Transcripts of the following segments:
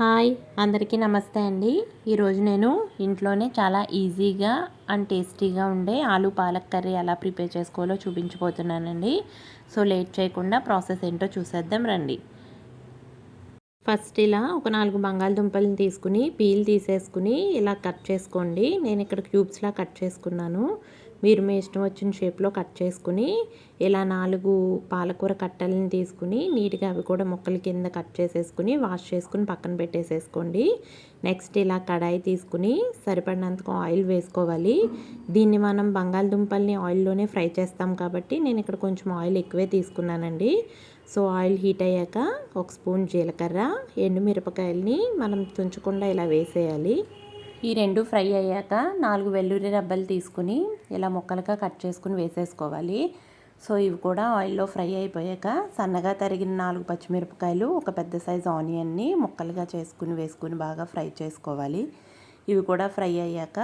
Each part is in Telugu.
హాయ్ అందరికీ నమస్తే అండి. ఈరోజు నేను ఇంట్లోనే చాలా ఈజీగా అండ్ టేస్టీగా ఉండే ఆలు పాలక్ కర్రీ ఎలా ప్రిపేర్ చేసుకోవాలో చూపించబోతున్నానండి. సో లేట్ చేయకుండా ప్రాసెస్ ఏంటో చూసేద్దాం రండి. ఫస్ట్ ఇలా ఒక నాలుగు బంగాళదుంపలను తీసుకుని పీల్ తీసేసుకుని ఇలా కట్ చేసుకోండి. నేను ఇక్కడ క్యూబ్స్లా కట్ చేసుకున్నాను. మీరు మీ ఇష్టం వచ్చిన షేప్లో కట్ చేసుకుని ఇలా నాలుగు పాలకూర కట్టలను తీసుకుని నీట్గా అవి కూడా ముక్కల కింద కట్ చేసేసుకుని వాష్ చేసుకుని పక్కన పెట్టేసేసుకోండి. నెక్స్ట్ ఇలా కడాయి తీసుకుని సరిపడినంతకు ఆయిల్ వేసుకోవాలి. దీన్ని మనం బంగాళదుంపల్ని ఆయిల్లోనే ఫ్రై చేస్తాం కాబట్టి నేను ఇక్కడ కొంచెం ఆయిల్ ఎక్కువే తీసుకున్నానండి. సో ఆయిల్ హీట్ అయ్యాక ఒక స్పూన్ జీలకర్ర ఎండుమిరపకాయలని మనం తుంచకుండా ఇలా వేసేయాలి. ఈ రెండు ఫ్రై అయ్యాక నాలుగు వెల్లుల్లి రబ్బలు తీసుకుని ఇలా ముక్కలుగా కట్ చేసుకుని వేసేసుకోవాలి. సో ఇవి కూడా ఆయిల్లో ఫ్రై అయిపోయాక సన్నగా తరిగిన నాలుగు పచ్చిమిరపకాయలు ఒక పెద్ద సైజు ఆనియన్ని ముక్కలుగా చేసుకుని వేసుకుని బాగా ఫ్రై చేసుకోవాలి. ఇవి కూడా ఫ్రై అయ్యాక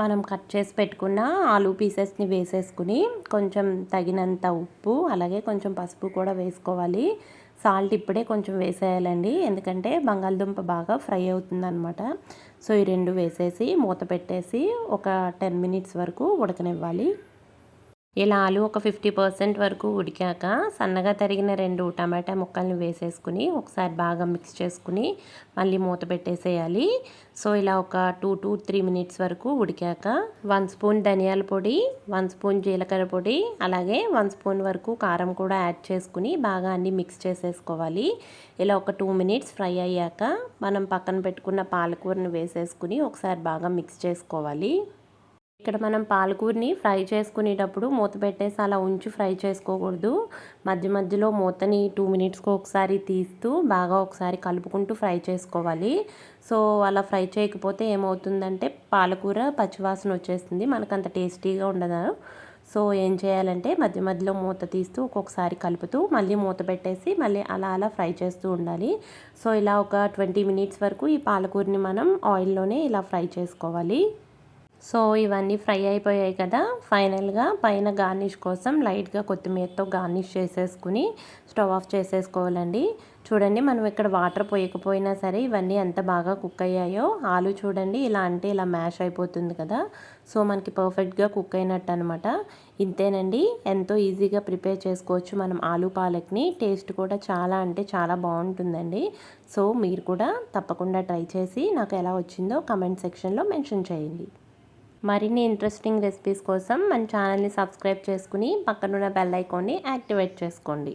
మనం కట్ చేసి పెట్టుకున్న ఆలు పీసెస్ని వేసేసుకుని కొంచెం తగినంత ఉప్పు అలాగే కొంచెం పసుపు కూడా వేసుకోవాలి. సాల్ట్ ఇప్పుడే కొంచెం వేసేయాలండి ఎందుకంటే బంగాళదుంప బాగా ఫ్రై అవుతుందనమాట సో ఈ రెండు వేసేసి మూత పెట్టేసి ఒక టెన్ మినిట్స్ వరకు ఉడకనివ్వాలి. ఇలా ఆలు ఒక ఫిఫ్టీ పర్సెంట్ వరకు ఉడికాక సన్నగా తరిగిన రెండు టమాటా ముక్కల్ని వేసేసుకుని ఒకసారి బాగా మిక్స్ చేసుకుని మళ్ళీ మూత పెట్టేసేయాలి. సో ఇలా ఒక టూ టు త్రీ మినిట్స్ వరకు ఉడికాక వన్ స్పూన్ ధనియాల పొడి వన్ స్పూన్ జీలకర్ర పొడి అలాగే వన్ స్పూన్ వరకు కారం కూడా యాడ్ చేసుకుని బాగా అన్ని మిక్స్ చేసేసుకోవాలి. ఇలా ఒక టూ మినిట్స్ ఫ్రై అయ్యాక మనం పక్కన పెట్టుకున్న పాలకూరని వేసేసుకుని ఒకసారి బాగా మిక్స్ చేసుకోవాలి. ఇక్కడ మనం పాలకూరని ఫ్రై చేసుకునేటప్పుడు మూత పెట్టేసి అలా ఉంచి ఫ్రై చేసుకోకూడదు. మధ్య మధ్యలో మూతని టూ మినిట్స్కి ఒకసారి తీస్తూ బాగా ఒకసారి కలుపుకుంటూ ఫ్రై చేసుకోవాలి. సో అలా ఫ్రై చేయకపోతే ఏమవుతుందంటే పాలకూర పచ్చివాసన వచ్చేస్తుంది. మనకు అంత టేస్టీగా ఉండదు. సో ఏం చేయాలంటే మధ్య మధ్యలో మూత తీస్తూ ఒక్కొక్కసారి కలుపుతూ మళ్ళీ మూత పెట్టేసి మళ్ళీ అలా అలా ఫ్రై చేస్తూ ఉండాలి. సో ఇలా ఒక ట్వంటీ మినిట్స్ వరకు ఈ పాలకూరని మనం ఆయిల్లోనే ఇలా ఫ్రై చేసుకోవాలి. సో ఇవన్నీ ఫ్రై అయిపోయాయి కదా. ఫైనల్గా పైన గార్నిష్ కోసం లైట్గా కొత్తిమీరతో గార్నిష్ చేసేసుకుని స్టవ్ ఆఫ్ చేసేసుకోవాలండి. చూడండి మనం ఇక్కడ వాటర్ పోయకపోయినా సరే ఇవన్నీ ఎంత బాగా కుక్ అయ్యాయో. ఆలు చూడండి ఇలా అంటే ఇలా మ్యాష్ అయిపోతుంది కదా. సో మనకి పర్ఫెక్ట్గా కుక్ అయినట్టు అనమాట ఇంతేనండి ఎంతో ఈజీగా ప్రిపేర్ చేసుకోవచ్చు మనం ఆలు పాలక్ని. టేస్ట్ కూడా చాలా అంటే చాలా బాగుంటుందండి. సో మీరు కూడా తప్పకుండా ట్రై చేసి నాకు ఎలా వచ్చిందో కమెంట్ సెక్షన్లో మెన్షన్ చేయండి. మరిన్ని ఇంట్రెస్టింగ్ రెసిపీస్ కోసం మన ఛానల్ని సబ్స్క్రైబ్ చేసుకుని పక్కనున్న బెల్ ఐకాన్ని యాక్టివేట్ చేసుకోండి.